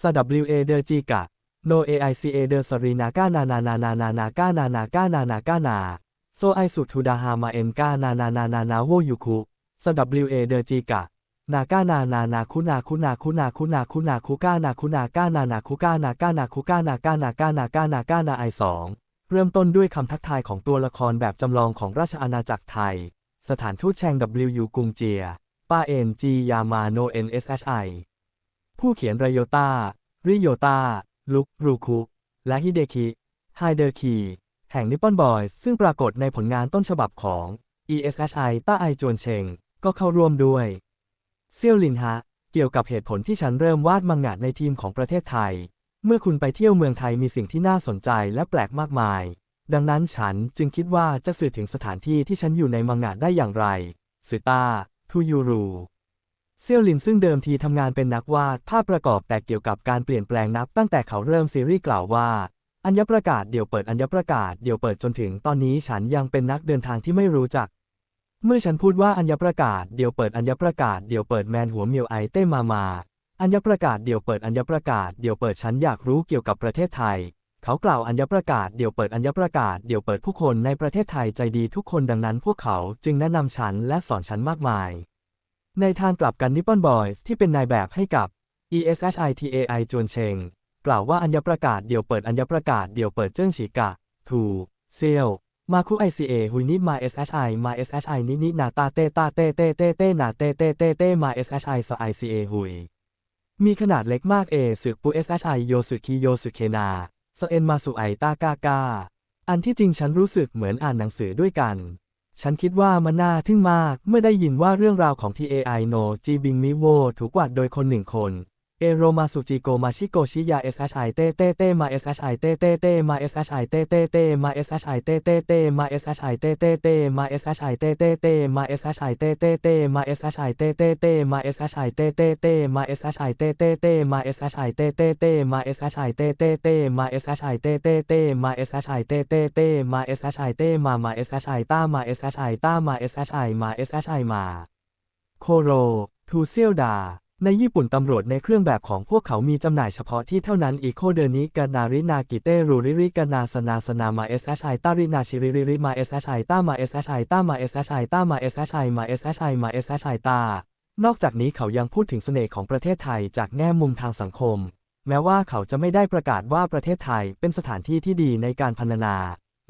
ส w a เดอจีกะ โน a i c a เอเดอสรีนากานานานานานานากานานากานานากานาโซไอสุทูดาฮามาเอ็นกานานานานานาโวยุคุส w a เดอจีกะ นากานานานาคุณาคุณาคุณาคุณาคุณาคุกานาคุณากานานาคุกานากานาคุกานากานากานากานากานาไอสองเริ่มต้นด้วยคำทักทายของตัวละครแบบจำลองของราชอาณาจักรไทย สถานทูตแชง W กรุงเจียป้าเอ็นจียามาโนเอ็นเอสไอ ผู้เขียนไรโยตาริโยตาลุก รูคุ และฮิเดคิไฮเดอร์คีแห่งนิปปอนบอยซึ่งปรากฏในผลงานต้นฉบับของ ESHI ต้าไอจวนเชง ก็เข้าร่วมด้วย เซี่ยวลินฮะ เกี่ยวกับเหตุผลที่ฉันเริ่มวาดมังงะในทีมของประเทศไทย เมื่อคุณไปเที่ยวเมืองไทยมีสิ่งที่น่าสนใจและแปลกมากมาย ดังนั้นฉันจึงคิดว่าจะสื่อถึงสถานที่ที่ฉันอยู่ในมังงะได้อย่างไรสือต้าทูยูรู เซี่ยวลินซึ่งเดิมทีทำงานเป็นนักวาดภาพประกอบแต่เกี่ยวกับการเปลี่ยนแปลงนับตั้งแต่เขาเริ่มซีรีส์กล่าวว่า อัญญประกาศเดี๋ยวเปิดอัญญประกาศเดี๋ยวเปิดจนถึงตอนนี้ฉันยังเป็นนักเดินทางที่ไม่รู้จัก เมื่อฉันพูดว่าอัญญประกาศเดี๋ยวเปิดอัญญประกาศเดี๋ยวเปิดแมนหัวเมียวไอเต้มามาอัญญประกาศเดี๋ยวเปิดอัญญประกาศเดี๋ยวเปิดฉันอยากรู้เกี่ยวกับประเทศไทย เขากล่าวอัญญประกาศเดี๋ยวเปิดอัญญประกาศเดี๋ยวเปิดผู้คนในประเทศไทยใจดีทุกคนดังนั้นพวกเขาจึงแนะนำฉันและสอนฉันมากมาย ในทางกลับกันนิปปอนบอยส์ที่เป็นนายแบบให้กับ ESHITAI จวนเชง กล่าวว่าอัญญประกาศเดี๋ยวเปิดอัญญประกาศเดี๋ยวเปิดเจิ้งฉีกะทูเซียวมาคุ ICA หุยนิมา SHI มา SHI นินินาตาเตตาเตเตเตเตนาเตเตเตเตมา SHI ส ICA หุย มีขนาดเล็กมากเอสึกปุ SHI โยสึคิโยสึเคนาสเอ็นมาสุไอตากากาอันที่จริงฉันรู้สึกเหมือนอ่านหนังสือด้วยกัน ฉันคิดว่ามันน่าทึ่งมากเมื่อได้ยินว่าเรื่องราวของ TAI no Jibingmiwo ถูกวาดโดยคนหนึ่งคน เอโรมาสุจิโกมาชิโกชิยา SHI เตเตเตมา SHI เตเตเตมา SHI เตเตเตมา SHI เตเตเตมา SHI เตเตเตมา SHI เตเตเตมา SHI เตเตเตมา SHI เตเตเตมา SHI เตเตเตมา SHI เตเตเตมา SHI เตเตเตมา SHI เตเตเตมา SHI เตเตเตมา SHI เตเตเตมา SHI เตมามา SHI ต้ามา SHI ต้ามา SHI มา SHI มาโคโรทูเซียวดา ในญี่ปุ่นตำรวจในเครื่องแบบของพวกเขามีจำหน่ายเฉพาะที่เท่านั้นอีโคเดนิกานารินากิเตรูริริกานาสนาสนามา SHI ตารินาชิริริริมา SHI ต้ามา SHI ต้ามา SHI ต้ามา SHI มา SHI มา SHI ตานอกจากนี้เขายังพูดถึงเสน่ห์ของประเทศไทยจากแง่มุมทางสังคม แม้ว่าเขาจะไม่ได้ประกาศว่าประเทศไทยเป็นสถานที่ที่ดีในการพรรณนา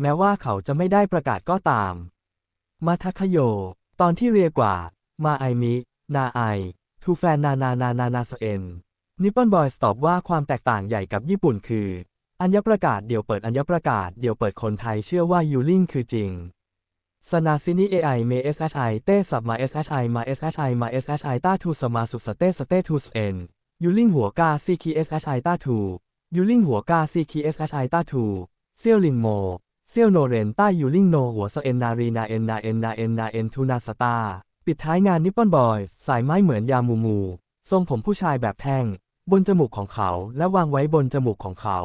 แม้ว่าเขาจะไม่ได้ประกาศก็ตาม มาทัคโย ตอนที่เรียกว่า มาไอมิ นาไอ ทูแฟนนานานานานาสเอ็นนิปปอนบอยส์ตอบว่าความแตกต่างใหญ่กับญี่ปุ่นคือ อัญญประกาศเดี๋ยวเปิดอัญญประกาศเดี๋ยวเปิดคนไทยเชื่อว่ายูลิงคือจริงสนาซินีเอไอเมเอสไอเต้สับมาเอสไอมาเอสไอมาเอสไอต้าทูสมาสุสเตสเตทูสเอ็นยูลิงหัวกาซีคีเอสไอต้าทูยูลิงหัวกาซีคีเอสไอต้าทูเซียวลินโมเซียวโนเรนต้ายูลิงโนหัวสเอ็นนารีนาเอ็นนาเอ็นนาเอ็นนาเอ็นทูนาสตา ปิดท้ายงานนิปปอนบอย สายไม้เหมือนยามูมู ทรงผมผู้ชายแบบแท่ง บนจมูกของเขาและวางไว้บนจมูกของเขา